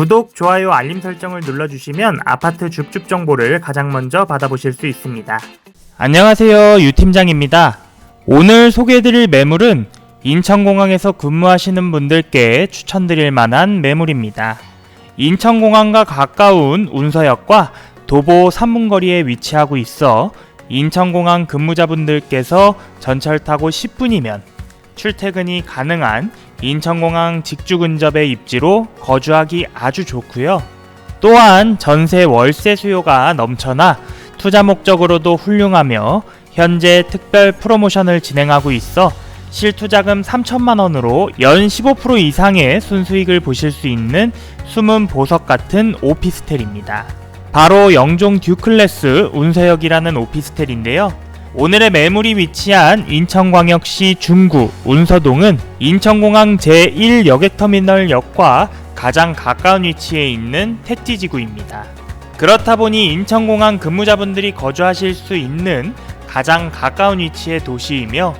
구독, 좋아요, 알림 설정을 눌러주시면 아파트 줍줍 정보를 가장 먼저 받아보실 수 있습니다. 안녕하세요. 유 팀장입니다. 오늘 소개해드릴 매물은 인천공항에서 근무하시는 분들께 추천드릴 만한 매물입니다. 인천공항과 가까운 운서역과 도보 3분 거리에 위치하고 있어 인천공항 근무자분들께서 전철 타고 10분이면 출퇴근이 가능한 인천공항 직주 근접의 입지로 거주하기 아주 좋고요. 또한 전세 월세 수요가 넘쳐나 투자 목적으로도 훌륭하며 현재 특별 프로모션을 진행하고 있어 실투자금 3천만 원으로 연 15% 이상의 순수익을 보실 수 있는 숨은 보석 같은 오피스텔입니다. 바로 영종 듀클래스 운서역이라는 오피스텔인데요. 오늘의 매물이 위치한 인천광역시 중구 운서동은 인천공항 제1여객터미널역과 가장 가까운 위치에 있는 택지지구입니다. 그렇다 보니 인천공항 근무자분들이 거주하실 수 있는 가장 가까운 위치의 도시이며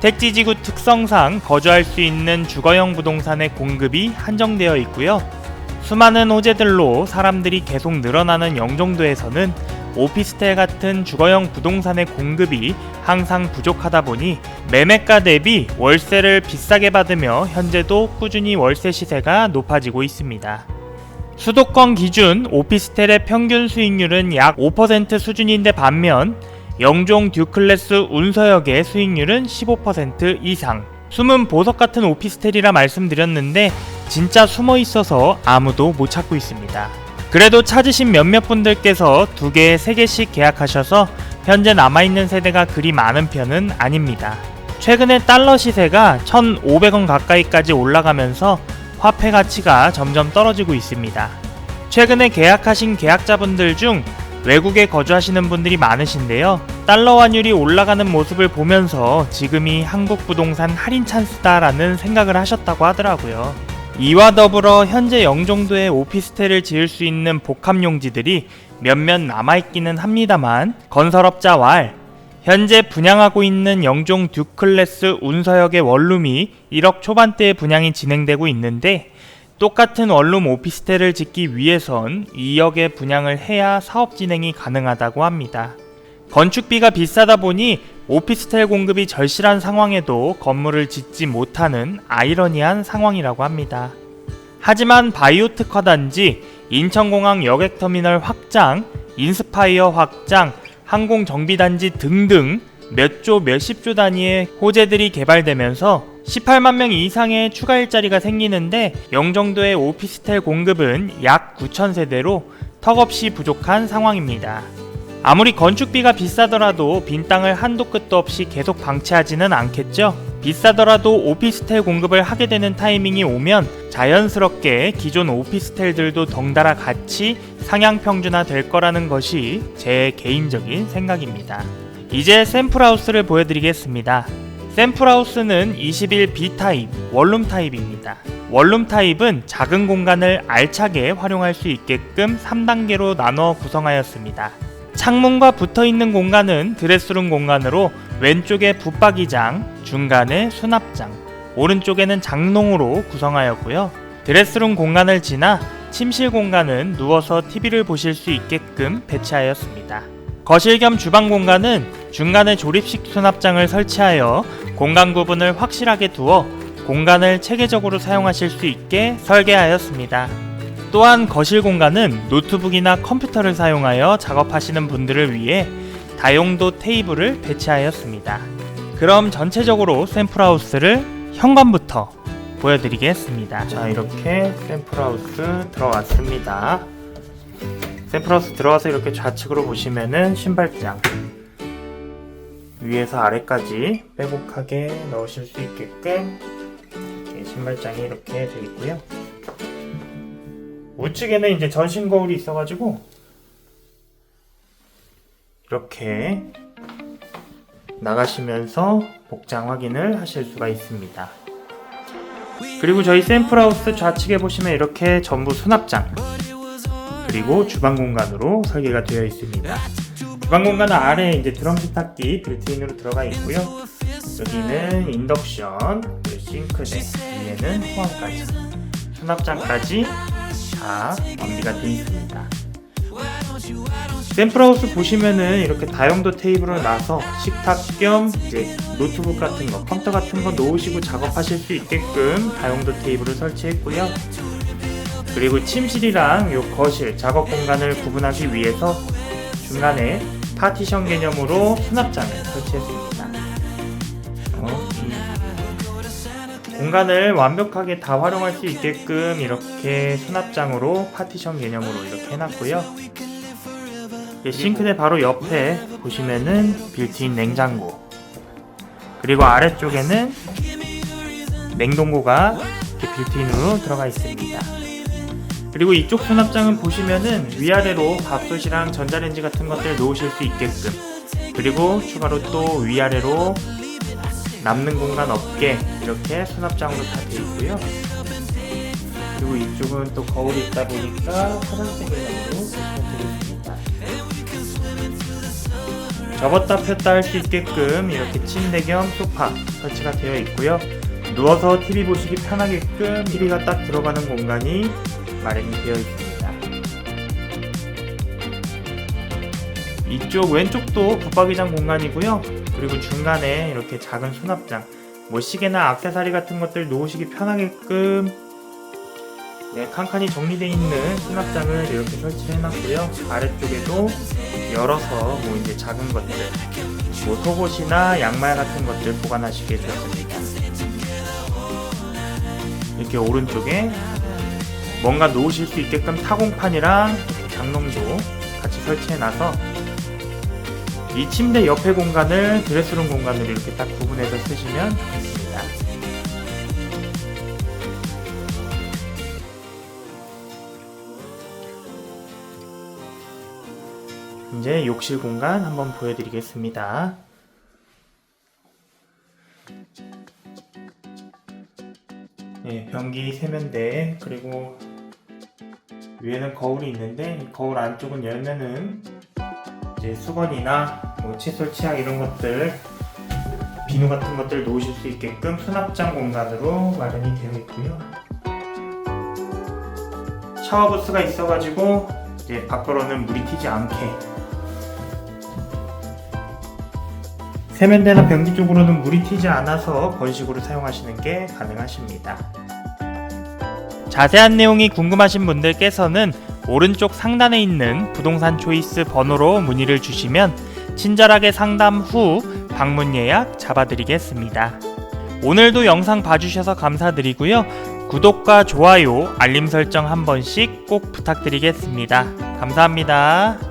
택지지구 특성상 거주할 수 있는 주거용 부동산의 공급이 한정되어 있고요. 수많은 호재들로 사람들이 계속 늘어나는 영종도에서는 오피스텔 같은 주거용 부동산의 공급이 항상 부족하다 보니 매매가 대비 월세를 비싸게 받으며 현재도 꾸준히 월세 시세가 높아지고 있습니다. 수도권 기준 오피스텔의 평균 수익률은 약 5% 수준인데 반면 영종 듀클래스 운서역의 수익률은 15% 이상. 숨은 보석 같은 오피스텔이라 말씀드렸는데 진짜 숨어 있어서 아무도 못 찾고 있습니다. 그래도 찾으신 몇몇 분들께서 두 개, 세 개씩 계약하셔서 현재 남아있는 세대가 그리 많은 편은 아닙니다. 최근에 달러 시세가 1,500원 가까이까지 올라가면서 화폐 가치가 점점 떨어지고 있습니다. 최근에 계약하신 계약자분들 중 외국에 거주하시는 분들이 많으신데요. 달러 환율이 올라가는 모습을 보면서 지금이 한국 부동산 할인 찬스다라는 생각을 하셨다고 하더라고요. 이와 더불어 현재 영종도에 오피스텔을 지을 수 있는 복합용지들이 몇몇 남아있기는 합니다만 건설업자 왈 현재 분양하고 있는 영종 듀클래스 운서역의 원룸이 1억 초반대의 분양이 진행되고 있는데 똑같은 원룸 오피스텔을 짓기 위해선 2억의 분양을 해야 사업 진행이 가능하다고 합니다. 건축비가 비싸다 보니 오피스텔 공급이 절실한 상황에도 건물을 짓지 못하는 아이러니한 상황이라고 합니다. 하지만 바이오 특화 단지, 인천공항 여객터미널 확장, 인스파이어 확장, 항공 정비 단지 등등 몇조 몇십 조 단위의 호재들이 개발되면서 18만 명 이상의 추가 일자리가 생기는데 영종도의 오피스텔 공급은 약 9천 세대로 턱없이 부족한 상황입니다. 아무리 건축비가 비싸더라도 빈 땅을 한도 끝도 없이 계속 방치하지는 않겠죠? 비싸더라도 오피스텔 공급을 하게 되는 타이밍이 오면 자연스럽게 기존 오피스텔들도 덩달아 같이 상향 평준화 될 거라는 것이 제 개인적인 생각입니다. 이제 샘플하우스를 보여드리겠습니다. 샘플하우스는 21B 타입, 원룸 타입입니다. 원룸 타입은 작은 공간을 알차게 활용할 수 있게끔 3단계로 나눠 구성하였습니다. 창문과 붙어 있는 공간은 드레스룸 공간으로 왼쪽에 붙박이장, 중간에 수납장, 오른쪽에는 장롱으로 구성하였고요. 드레스룸 공간을 지나 침실 공간은 누워서 TV를 보실 수 있게끔 배치하였습니다. 거실 겸 주방 공간은 중간에 조립식 수납장을 설치하여 공간 구분을 확실하게 두어 공간을 체계적으로 사용하실 수 있게 설계하였습니다. 또한 거실 공간은 노트북이나 컴퓨터를 사용하여 작업하시는 분들을 위해 다용도 테이블을 배치하였습니다. 그럼 전체적으로 샘플하우스를 현관부터 보여드리겠습니다. 자 이렇게 샘플하우스 들어왔습니다. 샘플하우스 들어와서 이렇게 좌측으로 보시면은 신발장 위에서 아래까지 빼곡하게 넣으실 수 있게끔 신발장이 이렇게 되어 있고요. 우측에는 이제 전신 거울이 있어가지고 이렇게 나가시면서 복장 확인을 하실 수가 있습니다. 그리고 저희 샘플하우스 좌측에 보시면 이렇게 전부 수납장 그리고 주방 공간으로 설계가 되어 있습니다. 주방 공간은 아래 이제 드럼 세탁기 빌트인으로 들어가 있고요. 여기는 인덕션, 싱크대, 위에는 호환까지, 수납장까지 다 완비가 되어 있습니다. 샘플하우스 보시면은 이렇게 다용도 테이블을 놔서 식탁 겸 이제 노트북 같은 거, 컴퓨터 같은 거 놓으시고 작업하실 수 있게끔 다용도 테이블을 설치했고요. 그리고 침실이랑 요 거실, 작업 공간을 구분하기 위해서 중간에 파티션 개념으로 수납장을 설치했습니다. 공간을 완벽하게 다 활용할 수 있게끔 이렇게 수납장으로 파티션 개념으로 이렇게 해놨고요. 이 싱크대 바로 옆에 보시면은 빌트인 냉장고 그리고 아래쪽에는 냉동고가 이렇게 빌트인으로 들어가 있습니다. 그리고 이쪽 수납장은 보시면은 위아래로 밥솥이랑 전자레인지 같은 것들 놓으실 수 있게끔 그리고 추가로 또 위아래로 남는 공간 없게 이렇게 수납장으로 다 되어 있고요. 그리고 이쪽은 또 거울이 있다 보니까 개념으로 되어 있습니다. 접었다 폈다 할 수 있게끔 이렇게 침대 겸 소파 설치가 되어 있고요. 누워서 TV 보시기 편하게끔 TV가 딱 들어가는 공간이 마련이 되어 있습니다. 이쪽 왼쪽도 붙박이장 공간이고요. 그리고 중간에 이렇게 작은 수납장, 뭐 시계나 액세서리 같은 것들 놓으시기 편하게끔 네, 칸칸이 정리되어 있는 수납장을 이렇게 설치해 놨고요. 아래쪽에도 열어서 뭐 이제 작은 것들, 뭐 속옷이나 양말 같은 것들 보관하시게 되었습니다. 이렇게 오른쪽에 뭔가 놓으실 수 있게끔 타공판이랑 장롱도 같이 설치해 놔서 이 침대 옆에 공간을 드레스룸 공간으로 이렇게 딱 구분해서 쓰시면 좋겠습니다. 이제 욕실 공간 한번 보여드리겠습니다. 네, 변기 세면대 그리고 위에는 거울이 있는데 이 거울 안쪽은 열면은 이제 수건이나 뭐 칫솔 치약 이런 것들 비누 같은 것들 놓으실 수 있게끔 수납장 공간으로 마련이 되어 있고요. 샤워 부스가 있어가지고 이제 밖으로는 물이 튀지 않게 세면대나 변기 쪽으로는 물이 튀지 않아서 건식으로 사용하시는 게 가능하십니다. 자세한 내용이 궁금하신 분들께서는 오른쪽 상단에 있는 부동산 초이스 번호로 문의를 주시면 친절하게 상담 후 방문 예약 잡아드리겠습니다. 오늘도 영상 봐주셔서 감사드리고요. 구독과 좋아요, 알림 설정 한 번씩 꼭 부탁드리겠습니다. 감사합니다.